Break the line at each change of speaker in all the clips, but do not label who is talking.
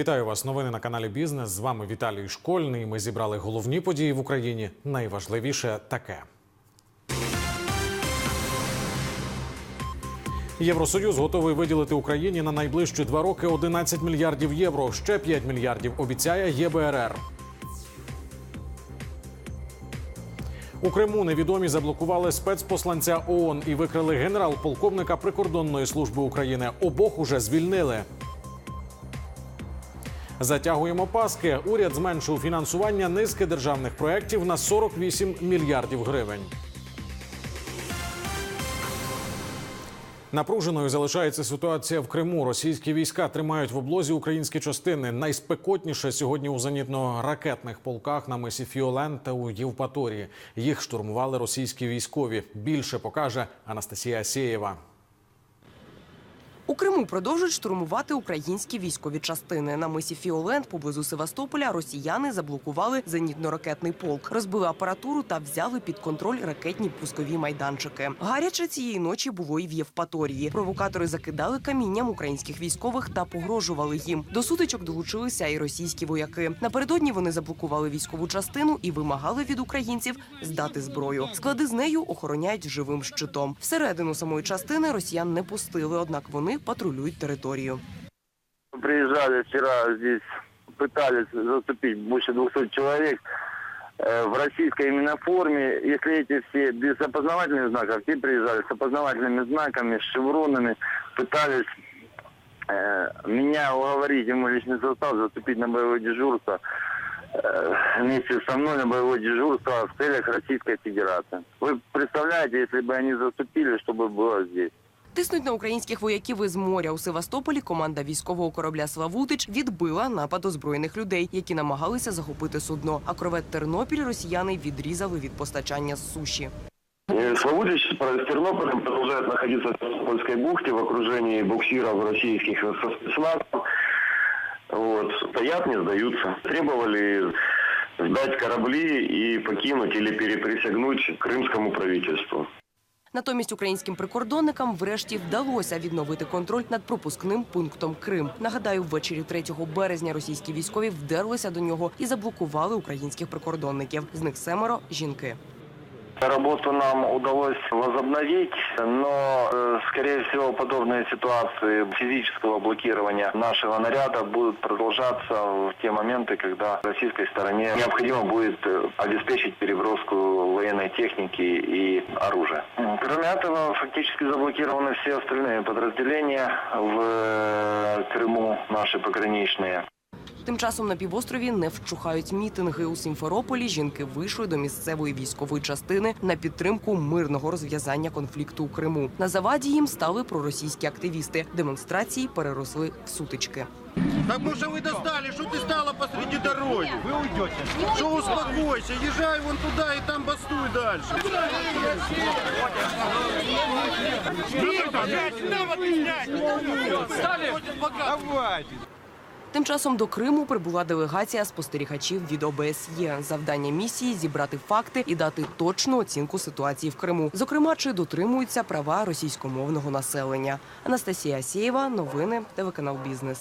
Вітаю вас. Новини на каналі Бізнес. З вами Віталій Школьний. Ми зібрали головні події в Україні. Найважливіше таке. Євросоюз готовий виділити Україні на найближчі два роки 11 мільярдів євро. Ще 5 мільярдів обіцяє ЄБРР. У Криму невідомі заблокували спецпосланця ООН і викрили генерал-полковника прикордонної служби України. Обох уже звільнили. Затягуємо паски. Уряд зменшив фінансування низки державних проєктів на 48 мільярдів гривень. Напруженою залишається ситуація в Криму. Російські війська тримають в облозі українські частини. Найспекотніше сьогодні у зенітно-ракетних полках на мисі Фіолен та у Євпаторії. Їх штурмували російські військові. Більше покаже Анастасія Асєєва.
У Криму продовжують штурмувати українські військові частини. На мисі Фіолент поблизу Севастополя росіяни заблокували зенітно-ракетний полк, розбили апаратуру та взяли під контроль ракетні пускові майданчики. Гаряче цієї ночі було і в Євпаторії. Провокатори закидали камінням українських військових та погрожували їм. До сутичок долучилися і російські вояки. Напередодні вони заблокували військову частину і вимагали від українців здати зброю. Склади з нею охороняють живим щитом. Всередину самої частини росіян не пустили, однак вони патрулюють територію.
Приезжали вчера здесь, пытались заступить больше 200 человек э, в российской именно форме. Если эти все без опознавательных знаков, те приезжали с опознавательными знаками, с шевронами, пытались э, меня уговорить, мой личный состав, заступить на боевое дежурство э, вместе со мной на боевое дежурство в целях Российской Федерации. Вы представляете, если бы они заступили, что бы было здесь?
Тиснуть на українських вояків із моря у Севастополі. Команда військового корабля Славутич відбила напад озброєних людей, які намагалися захопити судно. А кровет Тернопіль росіяни відрізали від постачання з суші.
Э, Славутич с Тернополем продолжает находиться в Тернопольской бухте в окружении буксиров российских со спецназом. Вот. Стоят, не сдаются. Требовали сдать корабли и покинуть или переприсягнуть крымскому правительству.
Натомість українським прикордонникам врешті вдалося відновити контроль над пропускним пунктом Крим. Нагадаю, ввечері 3 березня російські військові вдерлися до нього і заблокували українських прикордонників. З них семеро жінки.
Работу нам удалось возобновить, но, э, скорее всего, подобные ситуации физического блокирования нашего наряда будут продолжаться в те моменты, когда российской стороне необходимо будет э, обеспечить переброску военной техники и оружия. Кроме этого, фактически заблокированы все остальные подразделения в э, Крыму, наши пограничные.
Тим часом на півострові не вщухають мітинги. У Сімферополі жінки вийшли до місцевої військової частини на підтримку мирного розв'язання конфлікту у Криму. На заваді їм стали проросійські активісти. Демонстрації переросли в сутички.
Потому что вы достали, что ты стала посреди дороги? Вы уйдете. Что успокойся, езжай вон туда и там бастуй дальше. Давайте.
Тим часом до Криму прибула делегація спостерігачів від ОБСЄ. Завдання місії зібрати факти і дати точну оцінку ситуації в Криму. Зокрема, чи дотримуються права російськомовного населення. Анастасія Асєєва, новини, телеканал Бізнес.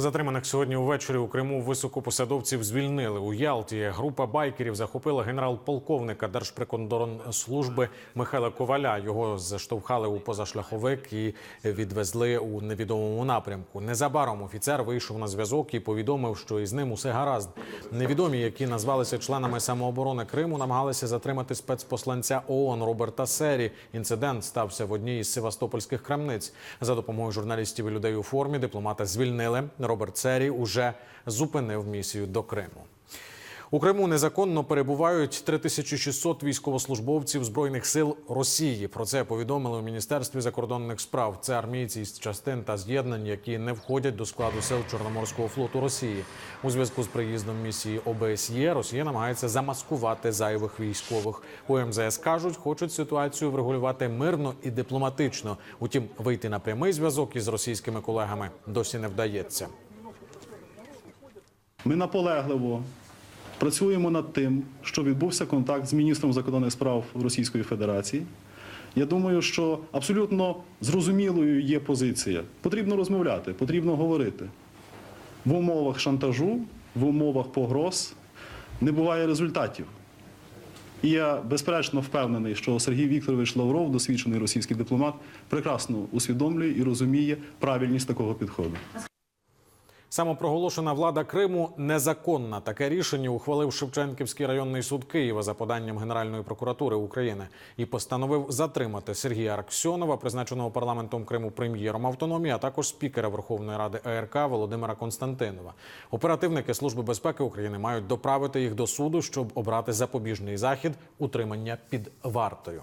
Затриманих сьогодні увечері у Криму високопосадовців звільнили. У Ялті група байкерів захопила генерал-полковника Держприкордонслужби Михайла Коваля. Його заштовхали у позашляховик і відвезли у невідомому напрямку. Незабаром офіцер вийшов на зв'язок і повідомив, що із ним усе гаразд. Невідомі, які назвалися членами самооборони Криму, намагалися затримати спецпосланця ООН Роберта Сері. Інцидент стався в одній із севастопольських крамниць. За допомогою журналістів і людей у формі дипломата звільнили. Роберт Сері уже зупинив місію до Криму. У Криму незаконно перебувають 3600 військовослужбовців збройних сил Росії. Про це повідомили у міністерстві закордонних справ. Це армійці з частин та з'єднань, які не входять до складу сил Чорноморського флоту Росії. У зв'язку з приїздом місії ОБСЄ Росія намагається замаскувати зайвих військових. У МЗС кажуть, хочуть ситуацію врегулювати мирно і дипломатично. Утім, вийти на прямий зв'язок із російськими колегами досі не вдається.
Ми наполегливо працюємо над тим, що відбувся контакт з міністром закордонних справ Російської Федерації. Я думаю, що абсолютно зрозумілою є позиція. Потрібно розмовляти, потрібно говорити. в умовах шантажу, в умовах погроз не буває результатів. І я безперечно впевнений, що Сергій Вікторович Лавров, досвідчений російський дипломат, прекрасно усвідомлює і розуміє правильність такого підходу.
Самопроголошена влада Криму незаконна. Таке рішення ухвалив Шевченківський районний суд Києва за поданням Генеральної прокуратури України і постановив затримати Сергія Арксьонова, призначеного парламентом Криму прем'єром автономії, а також спікера Верховної Ради АРК Володимира Константинова. Оперативники Служби безпеки України мають доправити їх до суду, щоб обрати запобіжний захід утримання під вартою.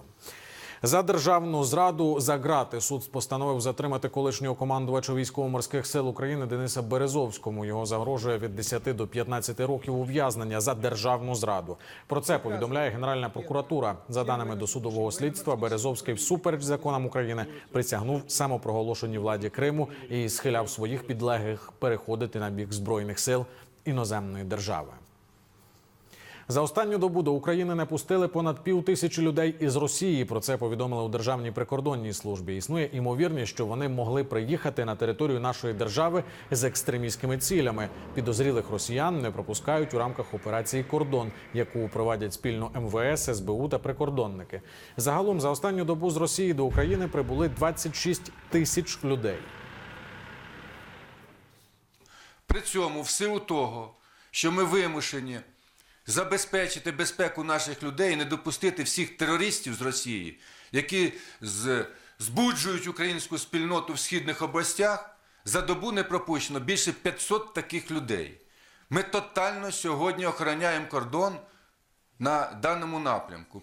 За державну зраду за грати суд постановив затримати колишнього командувача військово-морських сил України Дениса Березовському. Його загрожує від 10 до 15 років ув'язнення за державну зраду. Про це повідомляє Генеральна прокуратура. За даними досудового слідства, Березовський всупереч законам України присягнув самопроголошеній владі Криму і схиляв своїх підлеглих переходити на бік збройних сил іноземної держави. За останню добу до України не пустили понад пів тисячі людей із Росії. Про це повідомили у Державній прикордонній службі. Існує імовірність, що вони могли приїхати на територію нашої держави з екстремістськими цілями. Підозрілих росіян не пропускають у рамках операції Кордон, яку проводять спільно МВС, СБУ та прикордонники. Загалом за останню добу з Росії до України прибули 26 тисяч людей.
При цьому, в силу того, що ми вимушені забезпечити безпеку наших людей не допустити всіх терористів з Росії, які збуджують українську спільноту в східних областях, за добу не пропущено більше 500 таких людей. Ми тотально сьогодні охороняємо кордон на даному напрямку.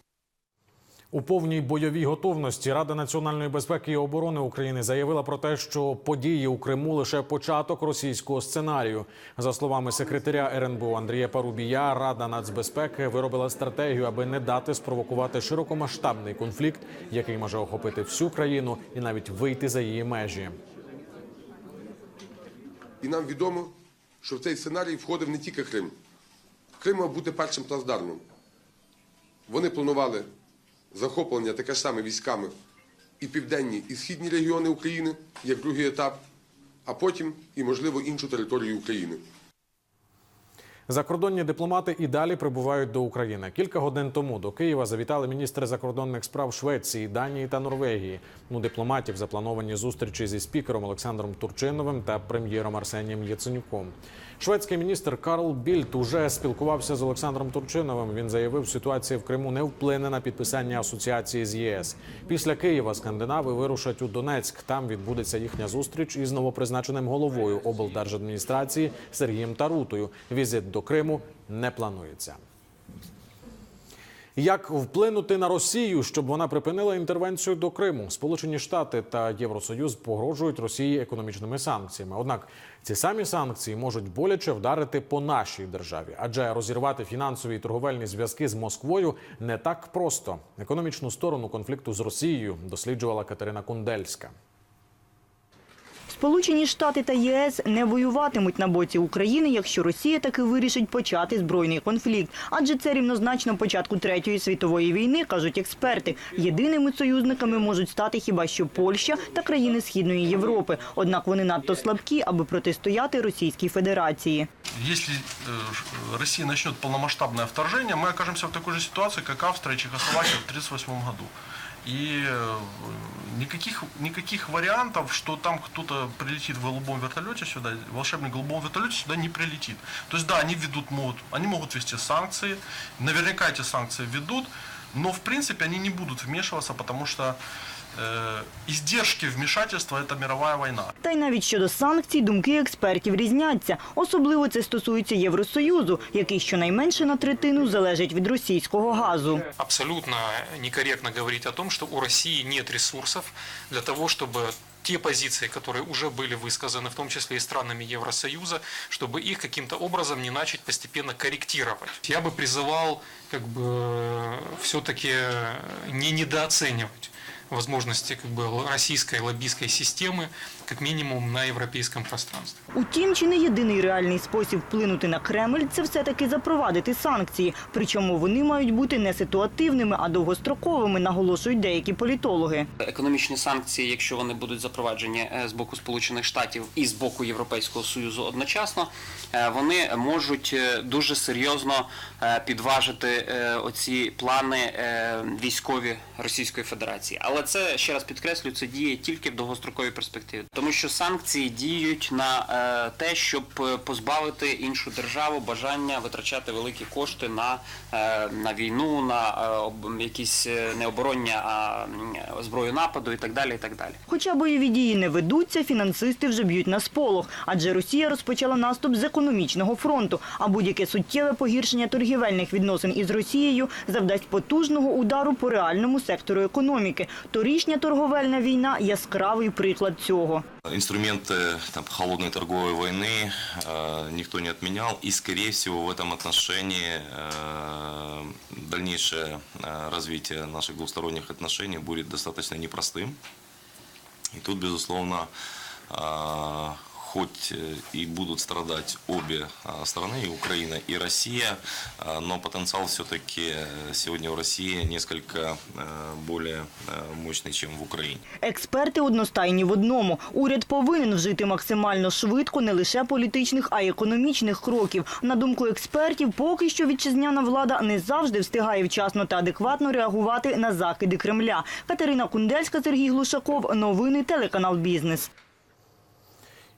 У повній бойовій готовності Рада національної безпеки і оборони України заявила про те, що події у Криму лише початок російського сценарію. За словами секретаря РНБО Андрія Парубія, Рада нацбезпеки виробила стратегію, аби не дати спровокувати широкомасштабний конфлікт, який може охопити всю країну і навіть вийти за її межі.
І нам відомо, що в цей сценарій входив не тільки Крим. Крим мав бути першим плацдармом. Вони планували захоплення таке ж саме військами і південні, і східні регіони України, як другий етап, а потім і, можливо, іншу територію України.
Закордонні дипломати і далі прибувають до України. Кілька годин тому до Києва завітали міністри закордонних справ Швеції, Данії та Норвегії. У дипломатів заплановані зустрічі зі спікером Олександром Турчиновим та прем'єром Арсенієм Яценюком. Шведський міністр Карл Більт уже спілкувався з Олександром Турчиновим. Він заявив, ситуація в Криму не вплине на підписання асоціації з ЄС. Після Києва скандинави вирушать у Донецьк. Там відбудеться їхня зустріч із новопризначеним головою облдержадміністрації Сергієм Тарутою. Візит до Криму не планується. Як вплинути на Росію, щоб вона припинила інтервенцію до Криму? Сполучені Штати та Євросоюз погрожують Росії економічними санкціями. Однак ці самі санкції можуть боляче вдарити по нашій державі, адже розірвати фінансові і торговельні зв'язки з Москвою не так просто. Економічну сторону конфлікту з Росією досліджувала Катерина Кундельська.
Сполучені Штати та ЄС не воюватимуть на боці України, якщо Росія таки вирішить почати збройний конфлікт. Адже це рівнозначно початку третьої світової війни, кажуть експерти. Єдиними союзниками можуть стати хіба що Польща та країни Східної Європи. Однак вони надто слабкі, аби протистояти Російській Федерації.
Если э, ш- Россия начнет полномасштабное вторжение, мы в такой же ситуации, как Австрия и Чехословакия в 1938 году. И э, никаких, никаких вариантов, что там кто-то прилетит в голубом вертолете сюда, волшебный голубом вертолете сюда не прилетит. То есть да, они ведут, могут, они могут вести санкции, наверняка эти санкции ведут, но в принципе они не будут вмешиваться, потому что э, издержки вмешательства это мировая война.
Та й навіть щодо санкцій думки експертів різняться. Особливо це стосується Євросоюзу, який щонайменше на третину залежить від російського газу.
абсолютно некорректно говорить о том, что у России нет ресурсов для того, чтобы те позиции, которые уже были высказаны, в том числе и странами Евросоюза, чтобы их каким-то образом не начать постепенно корректировать. Я бы призывал как бы все-таки не недооценивать возможности как бы, российской лоббистской системы, как минимум на европейском пространстве.
Утім, чи не єдиний реальний спосіб вплинути на Кремль – це все-таки запровадити санкції. Причому вони мають бути не ситуативними, а довгостроковими, наголошують деякі політологи.
Економічні санкції, якщо вони будуть запроваджені е, з боку Сполучених Штатів і з боку Європейського Союзу одночасно, е, вони можуть е, дуже серйозно підважити оці плани військові Російської Федерації. Але це ще раз підкреслю, це діє тільки в довгостроковій перспективі, тому що санкції діють на е, те, щоб е, позбавити іншу державу бажання витрачати великі кошти на, е, на війну, на якісь не обороння, а зброю нападу і так далі. І так далі.
Хоча бойові дії не ведуться, фінансисти вже б'ють на сполох, адже Росія розпочала наступ з економічного фронту, а будь-яке суттєве погіршення торгівельних відносин із Росією завдасть потужного удару по реальному сектору економіки. Торішня торговельна війна – яскравий приклад цього.
Инструменты там, холодной торговой войны э, никто не отменял, и, скорее всего, в этом отношении э, дальнейшее э, развитие наших двусторонних отношений будет достаточно непростым. И тут, безусловно, э, хоть э, и будут страдать обе э, стороны, и Украина, и Россия, э, но потенциал все-таки сегодня в России несколько э, более э, мощный, чем в Украине.
Експерти одностайні в одному. Уряд повинен вжити максимально швидко не лише політичних, а й економічних кроків. На думку експертів, поки що вітчизняна влада не завжди встигає вчасно та адекватно реагувати на закиди Кремля. Катерина Кундельська, Сергій Глушаков. Новини телеканал Бізнес.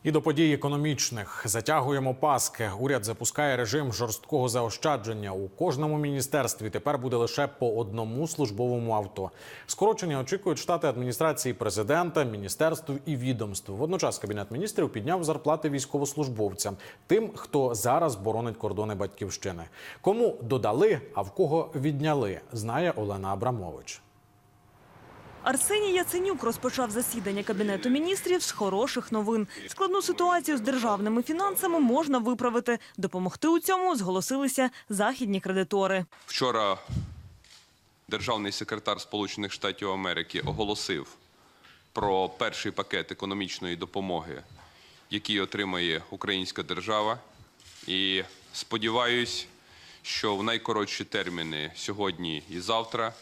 І до подій економічних затягуємо паски. Уряд запускає режим жорсткого заощадження. У кожному міністерстві тепер буде лише по одному службовому авто. Скорочення очікують штати адміністрації президента, міністерств і відомств. Водночас кабінет міністрів підняв зарплати військовослужбовцям, тим, хто зараз боронить кордони батьківщини. Кому додали, а в кого відняли, знає Олена Абрамович.
Арсеній Яценюк розпочав засідання кабінету міністрів з хороших новин. Складну ситуацію з державними фінансами можна виправити. Допомогти у цьому зголосилися західні кредитори.
Вчора державний секретар Сполучених Штатів Америки оголосив про перший пакет економічної допомоги, який отримає українська держава. І сподіваюсь, що в найкоротші терміни сьогодні і завтра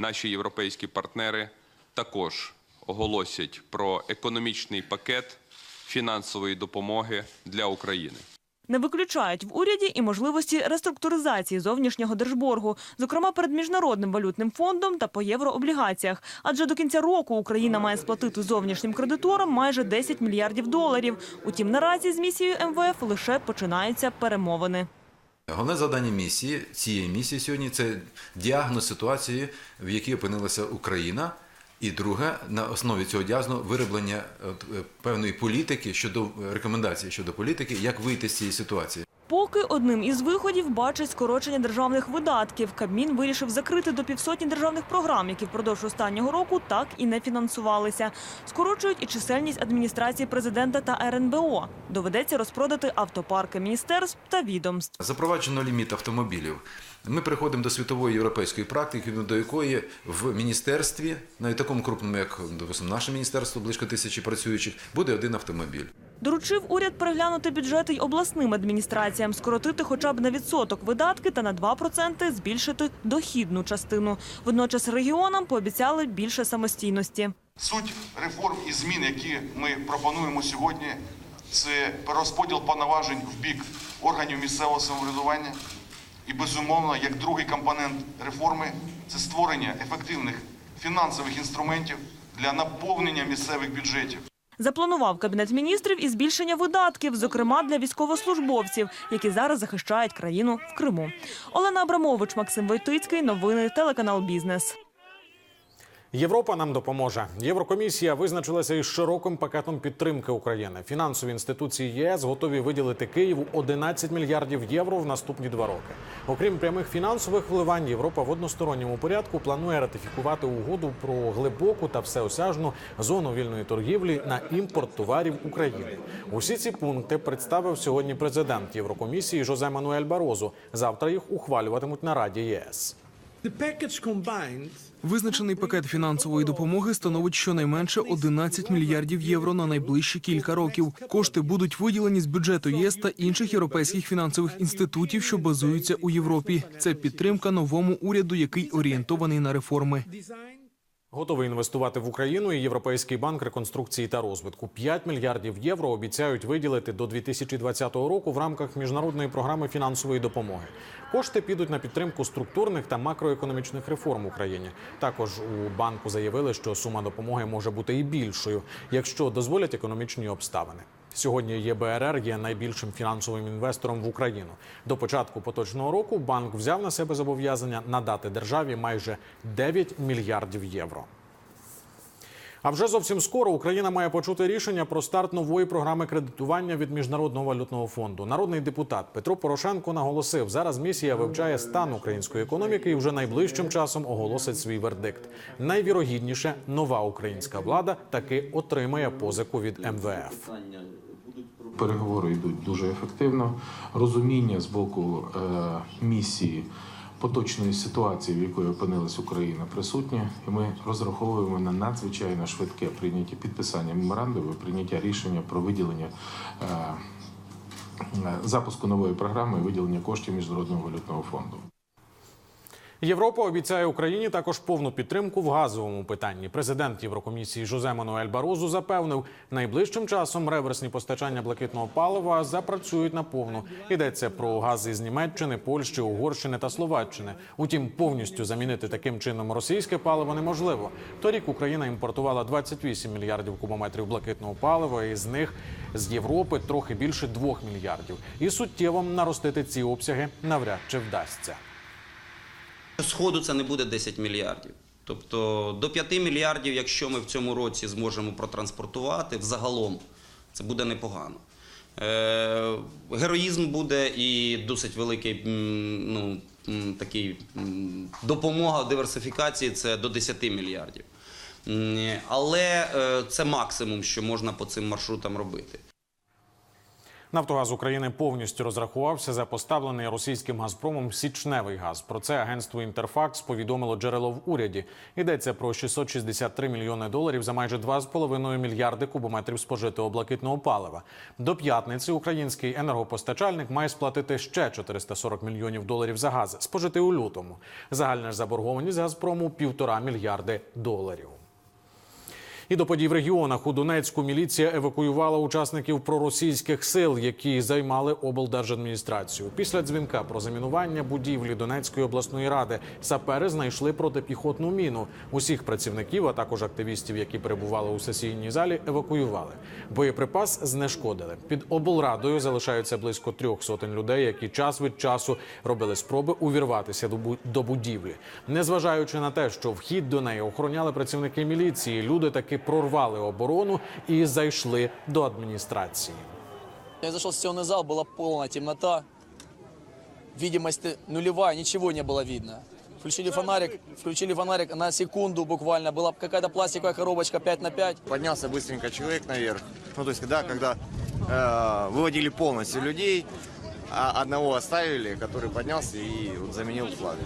наші європейські партнери також оголосять про економічний пакет фінансової допомоги для України.
Не виключають в уряді і можливості реструктуризації зовнішнього держборгу, зокрема перед міжнародним валютним фондом та по єврооблігаціях. Адже до кінця року Україна має сплатити зовнішнім кредиторам майже 10 мільярдів доларів. Утім, наразі з місією МВФ лише починаються перемовини.
Головне завдання місії цієї місії сьогодні це діагноз ситуації, в якій опинилася Україна. І друге, на основі цього діагнозу вироблення е, певної політики щодо рекомендацій щодо політики, як вийти з цієї ситуації.
Поки одним із виходів бачить скорочення державних видатків. Кабмін вирішив закрити до півсотні державних програм, які впродовж останнього року так і не фінансувалися. Скорочують і чисельність адміністрації президента та РНБО. Доведеться розпродати автопарки міністерств та відомств.
Запроваджено ліміт автомобілів. Ми переходимо до світової європейської практики, до якої в міністерстві, навіть такому крупному, як допустимо, наше міністерство, близько тисячі працюючих, буде один автомобіль.
Доручив уряд переглянути бюджети й обласним адміністраціям, скоротити хоча б на відсоток видатки та на 2% збільшити дохідну частину. Водночас регіонам пообіцяли більше самостійності.
Суть реформ і змін, які ми пропонуємо сьогодні, це перерозподіл повноважень в бік органів місцевого самоврядування. І безумовно, як другий компонент реформи, це створення ефективних фінансових інструментів для наповнення місцевих бюджетів.
Запланував кабінет міністрів і збільшення видатків, зокрема для військовослужбовців, які зараз захищають країну в Криму. Олена Абрамович, Максим Войтицький. Новини телеканал Бізнес.
Європа нам допоможе. Єврокомісія визначилася із широким пакетом підтримки України. Фінансові інституції ЄС готові виділити Києву 11 мільярдів євро в наступні два роки. Окрім прямих фінансових вливань, Європа в односторонньому порядку планує ратифікувати угоду про глибоку та всеосяжну зону вільної торгівлі на імпорт товарів України. Усі ці пункти представив сьогодні президент Єврокомісії Жозе Мануель Барозу. Завтра їх ухвалюватимуть на Раді ЄС.
Визначений пакет фінансової допомоги становить щонайменше 11 мільярдів євро на найближчі кілька років. Кошти будуть виділені з бюджету ЄС та інших європейських фінансових інститутів, що базуються у Європі. Це підтримка новому уряду, який орієнтований на реформи.
Готовий інвестувати в Україну і Європейський банк реконструкції та розвитку. 5 мільярдів євро обіцяють виділити до 2020 року в рамках міжнародної програми фінансової допомоги. Кошти підуть на підтримку структурних та макроекономічних реформ в Україні. Також у банку заявили, що сума допомоги може бути і більшою, якщо дозволять економічні обставини. Сьогодні ЄБРР є найбільшим фінансовим інвестором в Україну. До початку поточного року банк взяв на себе зобов'язання надати державі майже 9 мільярдів євро. А вже зовсім скоро Україна має почути рішення про старт нової програми кредитування від міжнародного валютного фонду. Народний депутат Петро Порошенко наголосив, зараз місія вивчає стан української економіки і вже найближчим часом оголосить свій вердикт. Найвірогідніше, нова українська влада таки отримає позику від МВФ.
Переговори йдуть дуже ефективно. Розуміння з боку е, місії поточної ситуації, в якої опинилась Україна, присутня, і ми розраховуємо на надзвичайно швидке прийняття підписання меморандуму, прийняття рішення про виділення е, е, запуску нової програми і виділення коштів міжнародного валютного фонду.
Європа обіцяє Україні також повну підтримку в газовому питанні. Президент Єврокомісії Жозе Мануель Барозу запевнив, найближчим часом реверсні постачання блакитного палива запрацюють наповну. Йдеться про гази з Німеччини, Польщі, Угорщини та Словаччини. Утім, повністю замінити таким чином російське паливо неможливо. Торік Україна імпортувала 28 мільярдів кубометрів блакитного палива, і з них з Європи трохи більше 2 мільярдів. І суттєво наростити ці обсяги навряд чи вдасться.
Сходу це не буде 10 мільярдів. Тобто до 5 мільярдів, якщо ми в цьому році зможемо протранспортувати, взагалом це буде непогано. Е, героїзм буде і досить великий ну, такий допомога диверсифікації це до 10 мільярдів. Але е, це максимум, що можна по цим маршрутам робити.
Нафтогаз України повністю розрахувався за поставлений російським газпромом січневий газ. Про це агентство Інтерфакс повідомило джерело в уряді. Йдеться про 663 мільйони доларів за майже 2,5 мільярди кубометрів спожитого блакитного палива. До п'ятниці український енергопостачальник має сплатити ще 440 мільйонів доларів за газ, спожитий у лютому. Загальна ж заборгованість Газпрому півтора мільярди доларів. І до подій в регіонах у Донецьку міліція евакуювала учасників проросійських сил, які займали облдержадміністрацію. Після дзвінка про замінування будівлі Донецької обласної ради сапери знайшли протипіхотну міну. Усіх працівників, а також активістів, які перебували у сесійній залі, евакуювали. Боєприпас знешкодили. Під облрадою залишаються близько трьох сотень людей, які час від часу робили спроби увірватися до бу- до будівлі. Незважаючи на те, що вхід до неї охороняли працівники міліції, люди таки прорвали оборону і зайшли до адміністрації.
Я зашел в сессионный зал, была полная темнота. Видимость нулевая, ничего не было видно. Включили фонарик, включили фонарик на секунду буквально. Была какая-то пластиковая коробочка 5 на 5.
Поднялся быстренько человек наверх. Ну, то есть, да, когда э, выводили полностью людей, а одного оставили, который поднялся и вот заменил флаг.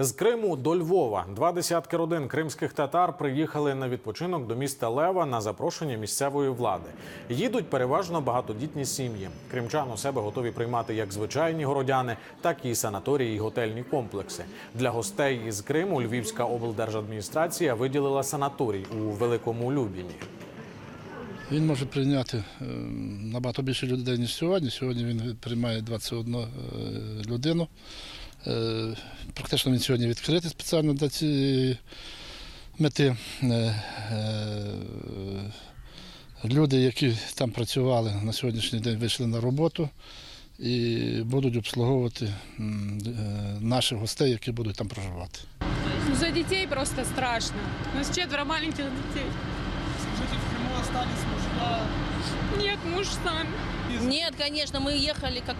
З Криму до Львова два десятки родин кримських татар приїхали на відпочинок до міста Лева на запрошення місцевої влади. Їдуть переважно багатодітні сім'ї. Кримчан у себе готові приймати як звичайні городяни, так і санаторії і готельні комплекси. Для гостей із Криму Львівська облдержадміністрація виділила санаторій у Великому Любіні.
Він може прийняти е, набагато більше людей, ніж сьогодні. Сьогодні він приймає 21 е, людину. Е, Практично він сьогодні відкритий спеціально для цієї мети. Е, е, Люди, які там працювали на сьогоднішній день, вийшли на роботу і будуть обслуговувати наших гостей, які будуть там проживати.
Ну, За детей просто страшно. У нас четверо маленьких детей.
Скажите, в Крыму остались мужья?
Нет, муж сам.
Нет, конечно, мы ехали, как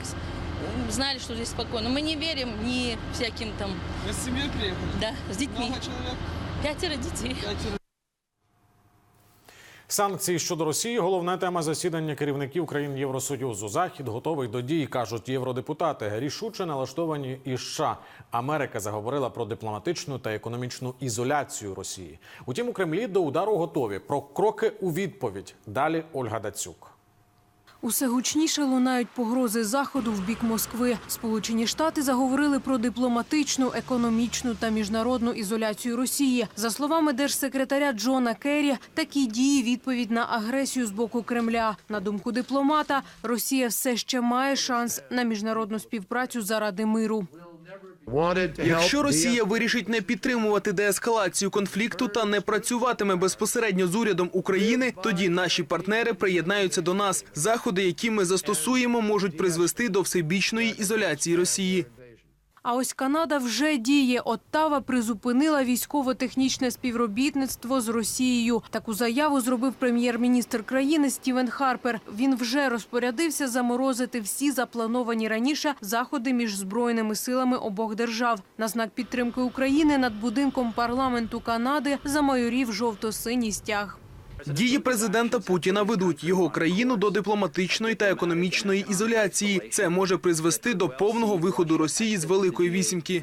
знали, что здесь спокойно. Мы не верим ни всяким там...
Вы с семьей приехали?
Да, с детьми.
Много человек?
Пятеро детей.
Санкції щодо Росії головна тема засідання керівників країн Євросоюзу. Захід готовий до дій, кажуть євродепутати. Рішуче налаштовані і США. Америка заговорила про дипломатичну та економічну ізоляцію Росії. Утім, у Кремлі до удару готові. Про кроки у відповідь. Далі Ольга Дацюк.
Усе гучніше лунають погрози заходу в бік Москви. Сполучені Штати заговорили про дипломатичну, економічну та міжнародну ізоляцію Росії. За словами держсекретаря Джона Керрі, такі дії відповідь на агресію з боку Кремля. На думку дипломата, Росія все ще має шанс на міжнародну співпрацю заради миру.
Якщо Росія вирішить не підтримувати деескалацію конфлікту та не працюватиме безпосередньо з урядом України, тоді наші партнери приєднаються до нас. Заходи, які ми застосуємо, можуть призвести до всебічної ізоляції Росії.
А ось Канада вже діє. Оттава призупинила військово-технічне співробітництво з Росією. Таку заяву зробив прем'єр-міністр країни Стівен Харпер. Він вже розпорядився заморозити всі заплановані раніше заходи між збройними силами обох держав. На знак підтримки України над будинком парламенту Канади замайорів жовто-синій стяг.
Дії президента Путіна ведуть його країну до дипломатичної та економічної ізоляції. Це може призвести до повного виходу Росії з Великої вісімки.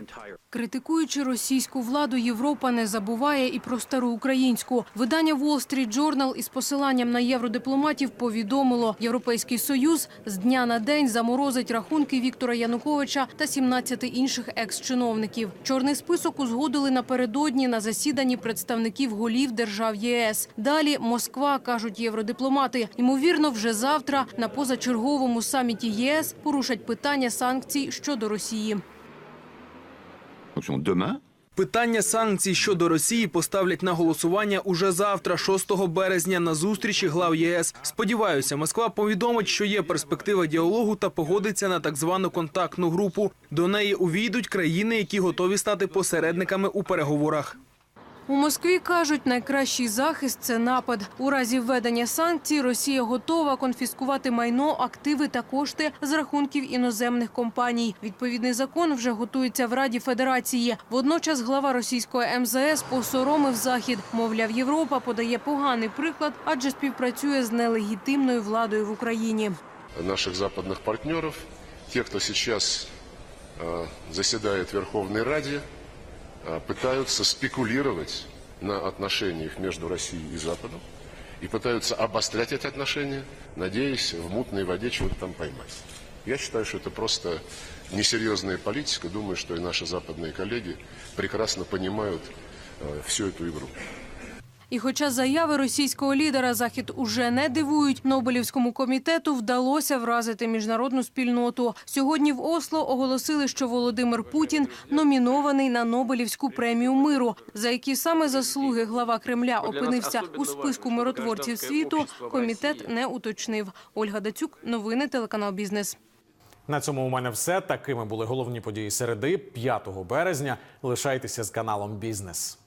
Критикуючи російську владу, Європа не забуває і про стару українську. Видання Wall Street Journal із посиланням на євродипломатів повідомило, Європейський Союз з дня на день заморозить рахунки Віктора Януковича та 17 інших екс-чиновників. Чорний список узгодили напередодні на засіданні представників голів держав ЄС. Далі Москва, кажуть євродипломати, ймовірно, вже завтра на позачерговому саміті ЄС порушать питання санкцій щодо Росії.
Питання санкцій щодо Росії поставлять на голосування уже завтра, 6 березня, на зустрічі глав ЄС. Сподіваюся, Москва повідомить, що є перспектива діалогу та погодиться на так звану контактну групу. До неї увійдуть країни, які готові стати посередниками у переговорах.
У Москві кажуть, найкращий захист це напад. У разі введення санкцій Росія готова конфіскувати майно, активи та кошти з рахунків іноземних компаній. Відповідний закон вже готується в Раді Федерації. Водночас глава російського МЗС посоромив захід. Мовляв, Європа подає поганий приклад, адже співпрацює з нелегітимною владою в Україні.
наших западных партнеров, те, кто сейчас э, заседает в Верховной Раде, э, Пытаются спекулировать на отношениях между Россией и Западом и пытаются обострять эти отношения, надеясь в мутной воде чего-то там поймать. Я считаю, что это просто несерьезная политика. Думаю, что и наши западные коллеги прекрасно понимают э, всю эту игру.
І хоча заяви російського лідера Захід уже не дивують, Нобелівському комітету вдалося вразити міжнародну спільноту. Сьогодні в Осло оголосили, що Володимир Путін номінований на Нобелівську премію миру. За які саме заслуги глава Кремля опинився у списку миротворців світу, комітет не уточнив. Ольга Дацюк, новини телеканал Бізнес.
На цьому у мене все. Такими були головні події середи 5 березня. Лишайтеся з каналом Бізнес.